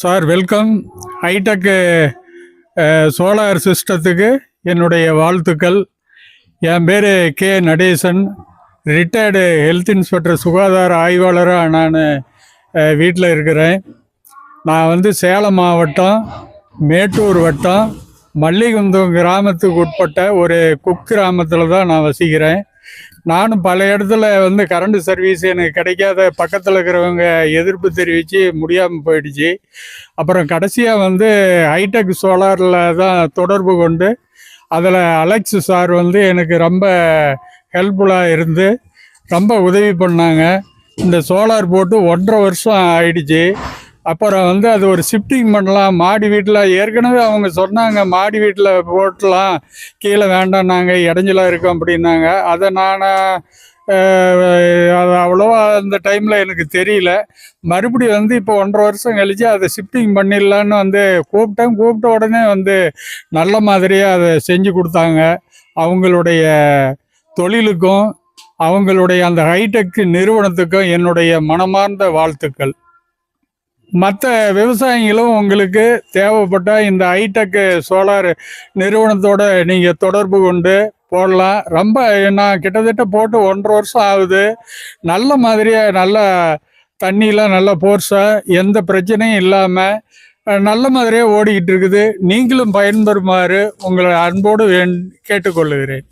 Sir welcome. Hi-tech solar சிஸ்டத்துக்கு என்னுடைய வாழ்த்துக்கள். என் பேர் K. Natesan. Retired health inspector சுகாதார ஆய்வாளராக நான் வீட்டில் இருக்கிறேன். நான் வந்து சேலம் மாவட்டம் மேட்டூர் வட்டம் மல்லிகுந்தம் கிராமத்துக்கு உட்பட்ட ஒரு குக் கிராமத்தில் தான் நான் வசிக்கிறேன். நானும் பல இடத்துல வந்து கரண்ட் சர்வீஸ் எனக்கு கிடைக்காத பக்கத்தில் இருக்கிறவங்க எதிர்ப்பு தெரிவித்து முடியாமல் போயிடுச்சு. அப்புறம் கடைசியாக வந்து ஹைடெக் சோலாரில் தான் தொடர்பு கொண்டு அதில் அலெக்ஸ் சார் வந்து எனக்கு ரொம்ப ஹெல்ப்ஃபுல்லாக இருந்து ரொம்ப உதவி பண்ணாங்க. இந்த சோலார் போட்டு ஒன்றரை வருஷம் ஆயிடுச்சு. அப்புறம் வந்து அது ஒரு ஷிஃப்டிங் பண்ணலாம். மாடி வீட்டில் ஏற்கனவே அவங்க சொன்னாங்க மாடி வீட்டில் போட்டலாம் கீழே வேண்டாம் நாங்கள் இடைஞ்சலாக இருக்கோம் அப்படின்னாங்க. அதை நான் அது அவ்வளோவா அந்த டைமில் எனக்கு தெரியல. மறுபடியும் வந்து இப்போ ஒன்றரை வருஷம் கழிச்சு அதை ஷிஃப்டிங் பண்ணிடலான்னு வந்து கூப்பிட்டேன். கூப்பிட்ட உடனே வந்து நல்ல மாதிரியாக அதை செஞ்சு கொடுத்தாங்க. அவங்களுடைய தொழிலுக்கும் அவங்களுடைய அந்த ஹைடெக் நிறுவனத்துக்கும் என்னுடைய மனமார்ந்த வாழ்த்துக்கள். மற்ற விவசாயிகளும் உங்களுக்கு தேவைப்பட்ட இந்த ஹைடெக் சோலார் நிறுவனத்தோட நீங்கள் தொடர்பு கொண்டு போடலாம். ரொம்ப நான் கிட்டத்தட்ட போட்டு ஒன்றரை வருஷம் ஆகுது. நல்ல மாதிரியாக நல்ல தண்ணியெலாம் நல்ல போர்ஸாக எந்த பிரச்சனையும் இல்லாமல் நல்ல மாதிரியே ஓடிக்கிட்டு இருக்குது. நீங்களும் பயன்பெறுமாறு உங்களை அன்போடு வேண் கேட்டுக்கொள்ளுகிறேன்